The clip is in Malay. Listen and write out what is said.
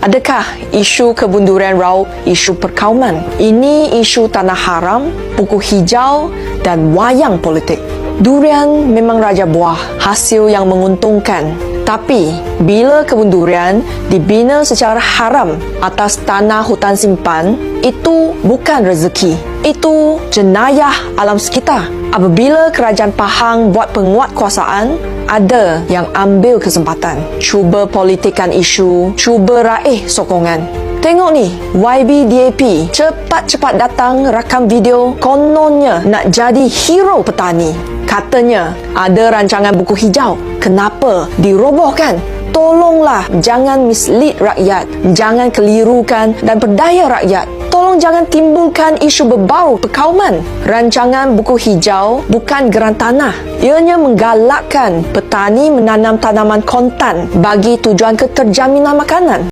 Adakah isu kebun durian raup isu perkauman? Ini isu tanah haram, buku hijau dan wayang politik. Durian memang raja buah, hasil yang menguntungkan. Tapi, bila kebun durian dibina secara haram atas tanah hutan simpan, itu bukan rezeki. Itu jenayah alam sekitar. Apabila kerajaan Pahang buat penguat kuasaan, ada yang ambil kesempatan. Cuba politikkan isu, cuba raih sokongan. Tengok ni, YBDAP cepat-cepat datang rakam video kononnya nak jadi hero petani. Katanya ada rancangan buku hijau. Kenapa dirobohkan? Tolonglah jangan mislead rakyat, jangan kelirukan dan berdaya rakyat. Tolong jangan timbulkan isu berbau perkauman. Rancangan buku hijau bukan geran tanah. Ianya menggalakkan petani menanam tanaman kontan bagi tujuan keterjaminan makanan.